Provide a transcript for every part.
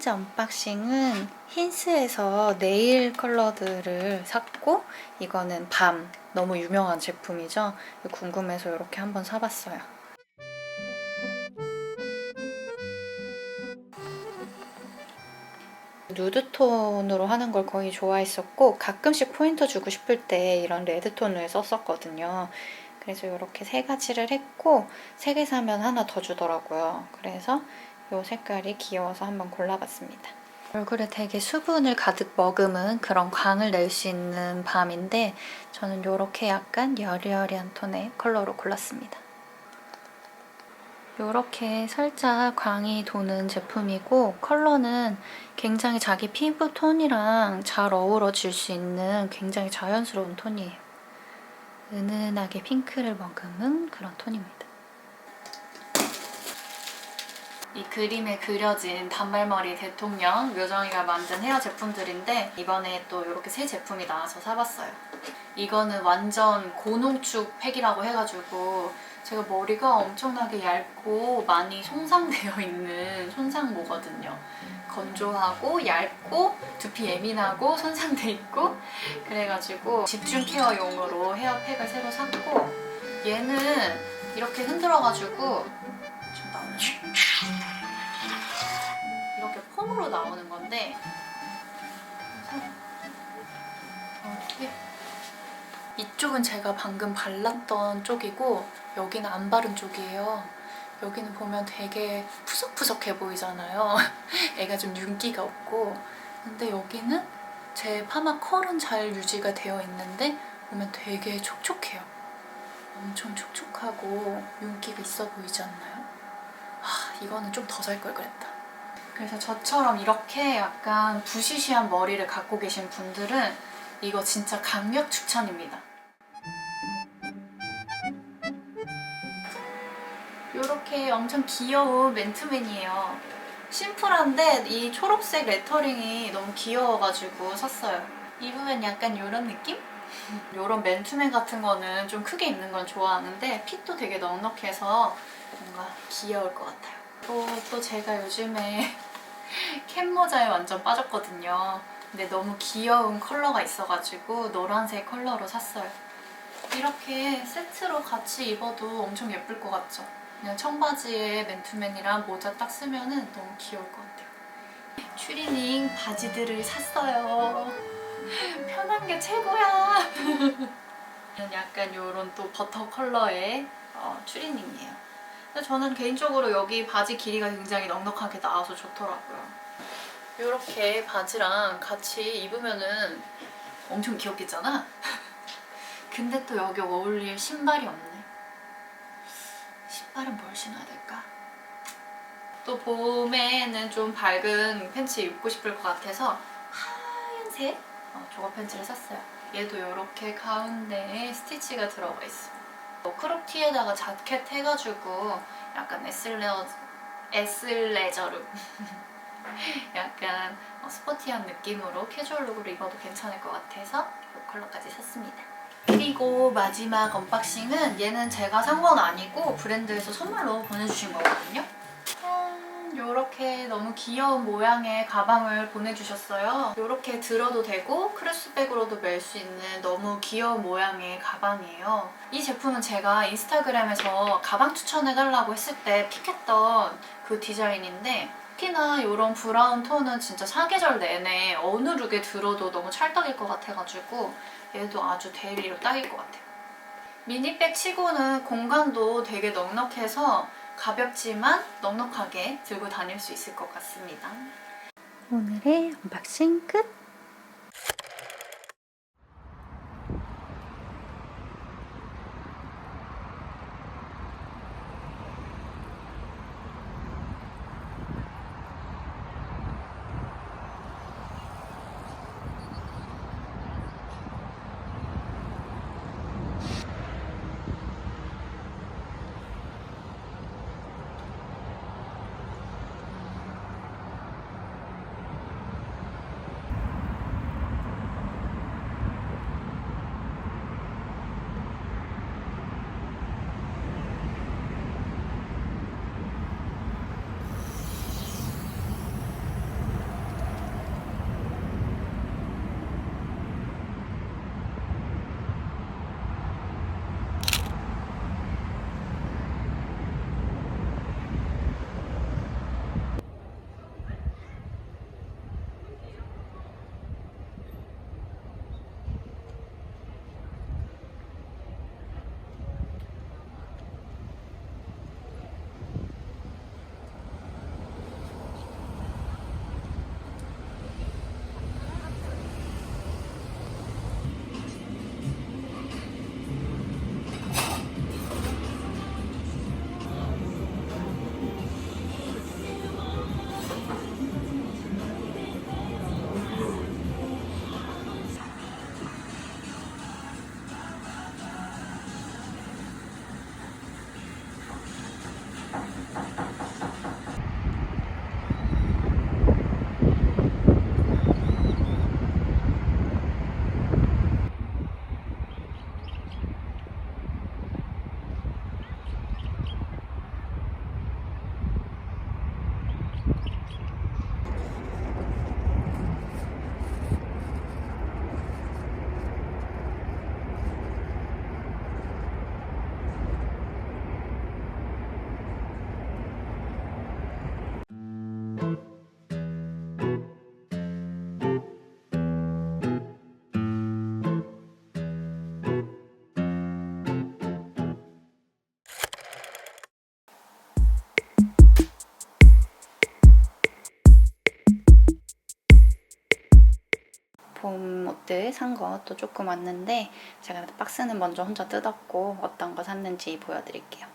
번째 언박싱은 힌스에서 네일 컬러들을 샀고 이거는 밤 너무 유명한 제품이죠. 궁금해서 이렇게 한번 사봤어요. 누드톤으로 하는 걸 거의 좋아했었고 가끔씩 포인터 주고 싶을 때 이런 레드톤을 썼었거든요. 그래서 이렇게 세 가지를 했고 세 개 사면 하나 더 주더라고요. 그래서 이 색깔이 귀여워서 한번 골라봤습니다. 얼굴에 되게 수분을 가득 머금은 그런 광을 낼 수 있는 밤인데 저는 이렇게 약간 여리여리한 톤의 컬러로 골랐습니다. 이렇게 살짝 광이 도는 제품이고 컬러는 굉장히 자기 피부 톤이랑 잘 어우러질 수 있는 굉장히 자연스러운 톤이에요. 은은하게 핑크를 머금은 그런 톤입니다. 이 그림에 그려진 단발머리 대통령 묘정이가 만든 헤어 제품들인데 이번에 또 이렇게 새 제품이 나와서 사봤어요. 이거는 완전 고농축 팩이라고 해가지고 제가 머리가 엄청나게 얇고 많이 손상되어 있는 손상모거든요. 건조하고 얇고 두피 예민하고 손상돼 있고 그래가지고 집중 케어용으로 헤어팩을 새로 샀고 얘는 이렇게 흔들어가지고 폼으로 나오는 건데 이쪽은 제가 방금 발랐던 쪽이고 여기는 안 바른 쪽이에요. 여기는 보면 되게 푸석푸석해 보이잖아요. 애가 좀 윤기가 없고 근데 여기는 제 파마 컬은 잘 유지가 되어 있는데 보면 되게 촉촉해요. 엄청 촉촉하고 윤기가 있어 보이지 않나요? 아, 이거는 좀 더 살 걸 그랬다. 그래서 저처럼 이렇게 약간 부시시한 머리를 갖고 계신 분들은 이거 진짜 강력 추천입니다. 이렇게 엄청 귀여운 맨투맨이에요. 심플한데 이 초록색 레터링이 너무 귀여워가지고 샀어요. 입으면 약간 이런 느낌? 이런 맨투맨 같은 거는 좀 크게 입는 건 좋아하는데 핏도 되게 넉넉해서 뭔가 귀여울 것 같아요. 또, 또 제가 요즘에 캡 모자에 완전 빠졌거든요. 근데 너무 귀여운 컬러가 있어가지고 노란색 컬러로 샀어요. 이렇게 세트로 같이 입어도 엄청 예쁠 것 같죠? 그냥 청바지에 맨투맨이랑 모자 딱 쓰면은 너무 귀여울 것 같아요. 추리닝 바지들을 샀어요. 편한 게 최고야. 약간 이런 또 버터 컬러의 어, 추리닝이에요. 근데 저는 개인적으로 여기 바지 길이가 굉장히 넉넉하게 나와서 좋더라고요. 이렇게 바지랑 같이 입으면은 엄청 귀엽겠잖아? 근데 또 여기 어울릴 신발이 없네. 신발은 뭘 신어야 될까? 또 봄에는 좀 밝은 팬츠 입고 싶을 것 같아서 하얀색 어, 조거 팬츠를 샀어요. 얘도 이렇게 가운데에 스티치가 들어가 있어. 뭐 크롭 티에다가 자켓 해가지고 약간 에슬레어, 에슬레저룩 약간 어, 스포티한 느낌으로 캐주얼룩으로 입어도 괜찮을 것 같아서 이 컬러까지 샀습니다. 그리고 마지막 언박싱은 얘는 제가 산 건 아니고 브랜드에서 선물로 보내주신 거거든요. 이렇게 너무 귀여운 모양의 가방을 보내주셨어요. 이렇게 들어도 되고 크로스백으로도 멜 수 있는 너무 귀여운 모양의 가방이에요. 이 제품은 제가 인스타그램에서 가방 추천해달라고 했을 때 픽했던 그 디자인인데 특히나 이런 브라운 톤은 진짜 사계절 내내 어느 룩에 들어도 너무 찰떡일 것 같아가지고 얘도 아주 데일리로 딱일 것 같아요. 미니백 치고는 공간도 되게 넉넉해서 가볍지만 넉넉하게 들고 다닐 수 있을 것 같습니다. 오늘의 언박싱 끝! 봄 옷들 산 것도 조금 왔는데 제가 박스는 먼저 혼자 뜯었고 어떤 거 샀는지 보여드릴게요.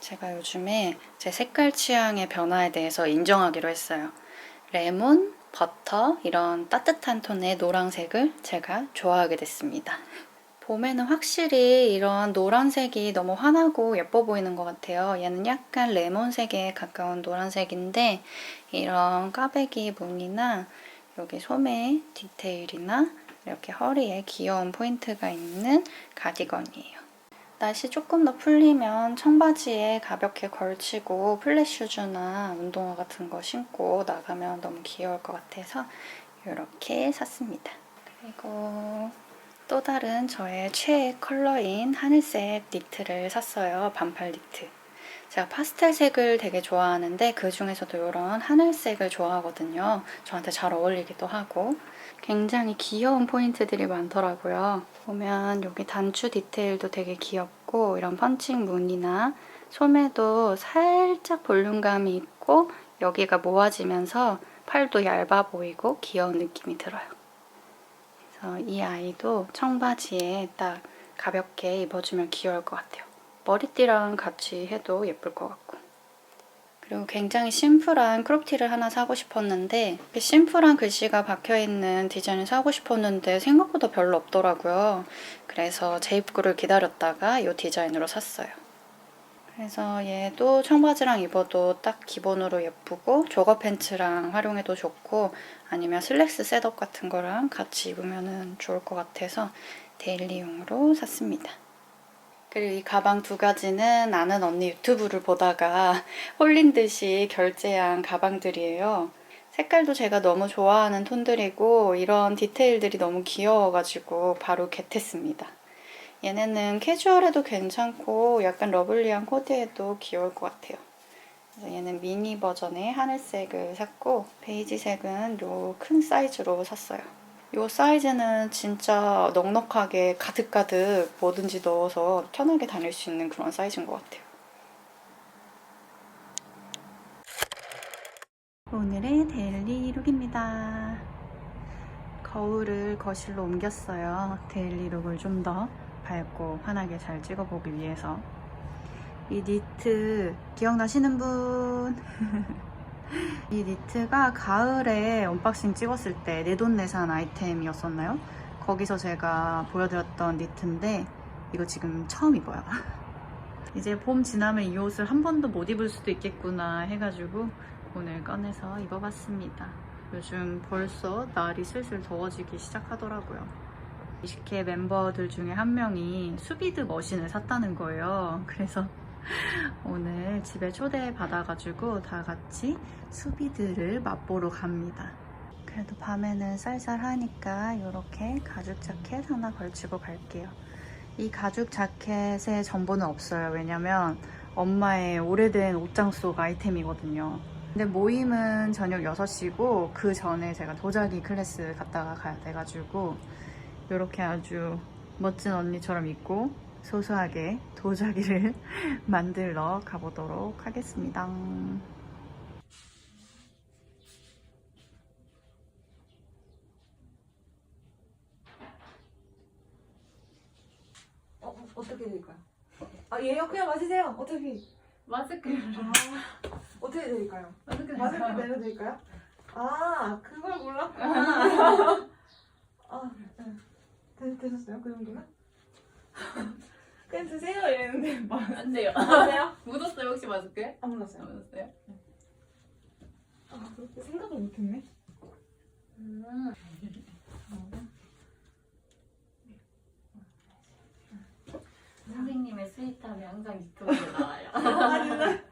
제가 요즘에 제 색깔 취향의 변화에 대해서 인정하기로 했어요. 레몬, 버터 이런 따뜻한 톤의 노란색을 제가 좋아하게 됐습니다. 봄에는 확실히 이런 노란색이 너무 환하고 예뻐 보이는 것 같아요. 얘는 약간 레몬색에 가까운 노란색인데 이런 까베기 무늬나 여기 소매 디테일이나 이렇게 허리에 귀여운 포인트가 있는 가디건이에요. 날씨 조금 더 풀리면 청바지에 가볍게 걸치고 플랫 슈즈나 운동화 같은 거 신고 나가면 너무 귀여울 것 같아서 이렇게 샀습니다. 그리고 또 다른 저의 최애 컬러인 하늘색 니트를 샀어요. 반팔 니트. 제가 파스텔색을 되게 좋아하는데 그 중에서도 이런 하늘색을 좋아하거든요. 저한테 잘 어울리기도 하고 굉장히 귀여운 포인트들이 많더라고요. 보면 여기 단추 디테일도 되게 귀엽고 이런 펀칭 무늬나 소매도 살짝 볼륨감이 있고 여기가 모아지면서 팔도 얇아 보이고 귀여운 느낌이 들어요. 그래서 이 아이도 청바지에 딱 가볍게 입어주면 귀여울 것 같아요. 머리띠랑 같이 해도 예쁠 것 같고 그리고 굉장히 심플한 크롭티를 하나 사고 싶었는데 심플한 글씨가 박혀있는 디자인을 사고 싶었는데 생각보다 별로 없더라고요. 그래서 재입구를 기다렸다가 이 디자인으로 샀어요. 그래서 얘도 청바지랑 입어도 딱 기본으로 예쁘고 조거 팬츠랑 활용해도 좋고 아니면 슬랙스 셋업 같은 거랑 같이 입으면 좋을 것 같아서 데일리용으로 샀습니다. 그리고 이 가방 두 가지는 아는 언니 유튜브를 보다가 홀린 듯이 결제한 가방들이에요. 색깔도 제가 너무 좋아하는 톤들이고 이런 디테일들이 너무 귀여워가지고 바로 겟했습니다. 얘네는 캐주얼해도 괜찮고 약간 러블리한 코디에도 귀여울 것 같아요. 얘는 미니 버전의 하늘색을 샀고 베이지색은 요 큰 사이즈로 샀어요. 이 사이즈는 진짜 넉넉하게 가득가득 뭐든지 넣어서 편하게 다닐 수 있는 그런 사이즈인 것 같아요. 오늘의 데일리 룩입니다. 거울을 거실로 옮겼어요. 데일리 룩을 좀 더 밝고 환하게 잘 찍어보기 위해서. 이 니트 기억나시는 분? 이 니트가 가을에 언박싱 찍었을 때 내돈내산 아이템이었었나요? 거기서 제가 보여드렸던 니트인데 이거 지금 처음 입어요. 이제 봄 지나면 이 옷을 한 번도 못 입을 수도 있겠구나 해가지고 오늘 꺼내서 입어봤습니다. 요즘 벌써 날이 슬슬 더워지기 시작하더라고요. 20개 멤버들 중에 한 명이 수비드 머신을 샀다는 거예요. 그래서 오늘 집에 초대받아가지고 다 같이 수비드를 맛보러 갑니다. 그래도 밤에는 쌀쌀하니까 이렇게 가죽 자켓 하나 걸치고 갈게요. 이 가죽 자켓의 전보는 없어요. 왜냐면 엄마의 오래된 옷장 속 아이템이거든요. 근데 모임은 저녁 6시고 그 전에 제가 도자기 클래스 갔다가 가야 돼가지고 이렇게 아주 멋진 언니처럼 입고 소소하게 도자기를 만들러 가보도록 하겠습니다. 어, 어떻게 드릴까요? 아, 얘요? 그냥 마시세요. 어떻게, 마스크를 아, 어떻게 드릴까요? 마스크 마스크 내려드릴까요? 아, 그걸 몰랐구나. 아, 네. 되, 되셨어요? 그 정도면? 그냥 드세요 이랬는데 뭐안 돼요. 아세요? 묻었어요 혹시 마스크에? 안 몰랐어요. 묻었어요? 아, 그렇게 생각을 못했네. 음. 선생님의 스윗함이 항상 유튜브에 나와요. 아, 진짜?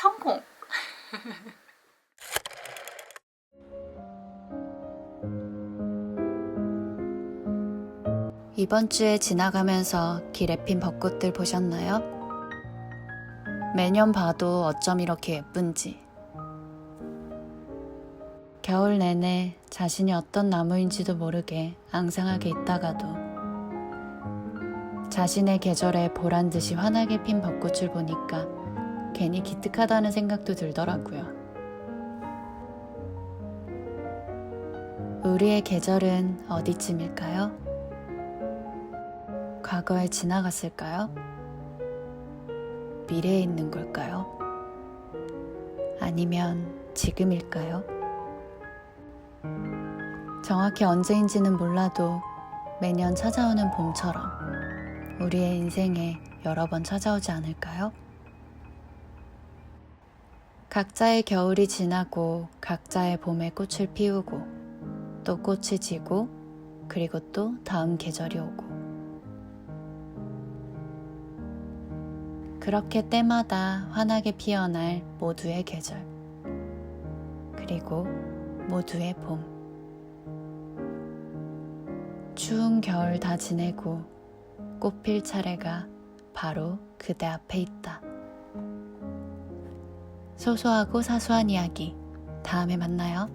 성공. 이번 주에 지나가면서 길에 핀 벚꽃들 보셨나요? 매년 봐도 어쩜 이렇게 예쁜지. 겨울 내내 자신이 어떤 나무인지도 모르게 앙상하게 있다가도 자신의 계절에 보란 듯이 환하게 핀 벚꽃을 보니까 괜히 기특하다는 생각도 들더라고요. 우리의 계절은 어디쯤일까요? 과거에 지나갔을까요? 미래에 있는 걸까요? 아니면 지금일까요? 정확히 언제인지는 몰라도 매년 찾아오는 봄처럼 우리의 인생에 여러 번 찾아오지 않을까요? 각자의 겨울이 지나고 각자의 봄에 꽃을 피우고 또 꽃이 지고 그리고 또 다음 계절이 오고 그렇게 때마다 환하게 피어날 모두의 계절 그리고 모두의 봄 추운 겨울 다 지내고 꽃필 차례가 바로 그대 앞에 있다. 소소하고 사소한 이야기 다음에 만나요.